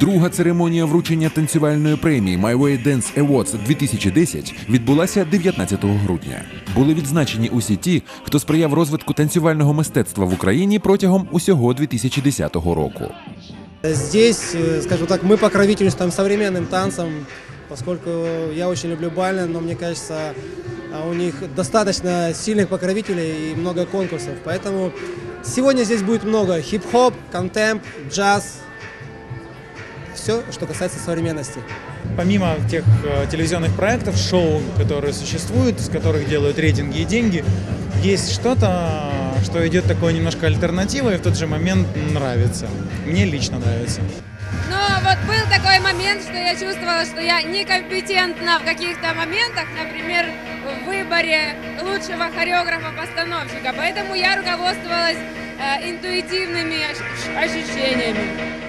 Друга церемонія вручення танцювальної премії My Way Dance Awards 2010 відбулася 19 грудня. Були відзначені усі ті, хто сприяв розвитку танцювального мистецтва в Україні протягом усього 2010 року. Здесь, э, скажем так, мы покровительствуем современным танцам, поскольку я очень люблю бальные, но мне кажется, а, у них достаточно сильных покровителей и много конкурсов. Поэтому сегодня здесь будет много хип-хоп, контемп, джаз, все, что касается современности. Помимо тех э, телевизионных проектов, шоу, которые существуют, с которых делают рейтинги и деньги, есть что-то, что идет такой немножко альтернативой и в тот же момент нравится. Мне лично нравится. Но вот был такой момент, что я чувствовала, что я некомпетентна в каких-то моментах, например, в выборе лучшего хореографа-постановщика. Поэтому я руководствовалась э, интуитивными ощ- ощущениями.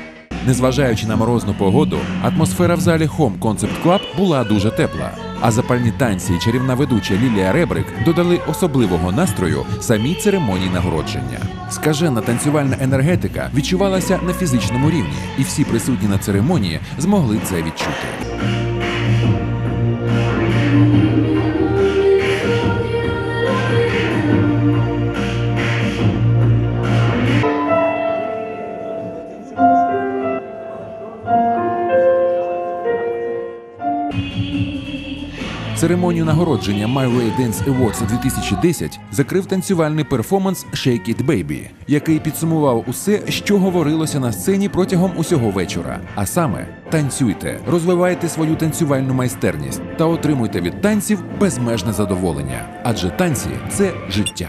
Незважаючи на морозну погоду, атмосфера в залі Home Concept Club була дуже тепла. А запальні танці і чарівна ведуча Лілія Ребрик додали особливого настрою самій церемонії нагородження. Скажена танцювальна енергетика відчувалася на фізичному рівні, і всі присутні на церемонії змогли це відчути. Церемонію нагородження My Way Dance Awards 2010 закрив танцювальний перформанс Shake It Baby, який підсумував усе, що говорилося на сцені протягом усього вечора. А саме танцюйте, розвивайте свою танцювальну майстерність та отримуйте від танців безмежне задоволення. Адже танці це життя.